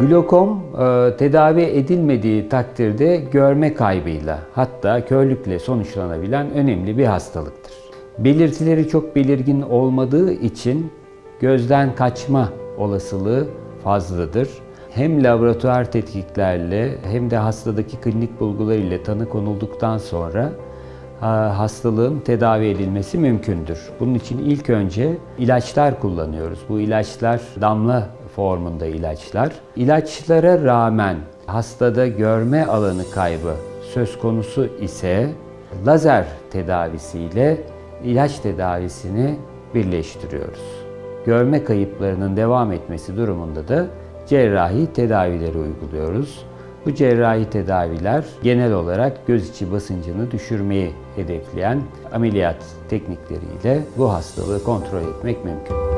Glokom e, tedavi edilmediği takdirde görme kaybıyla hatta körlükle sonuçlanabilen önemli bir hastalıktır. Belirtileri çok belirgin olmadığı için gözden kaçma olasılığı fazladır. Hem laboratuvar tetkiklerle hem de hastadaki klinik bulgular ile tanı konulduktan sonra ha- hastalığın tedavi edilmesi mümkündür. Bunun için ilk önce ilaçlar kullanıyoruz. Bu ilaçlar damla formunda ilaçlar. İlaçlara rağmen hastada görme alanı kaybı söz konusu ise lazer tedavisiyle ilaç tedavisini birleştiriyoruz. Görme kayıplarının devam etmesi durumunda da cerrahi tedavileri uyguluyoruz. Bu cerrahi tedaviler genel olarak göz içi basıncını düşürmeyi hedefleyen ameliyat teknikleriyle bu hastalığı kontrol etmek mümkün.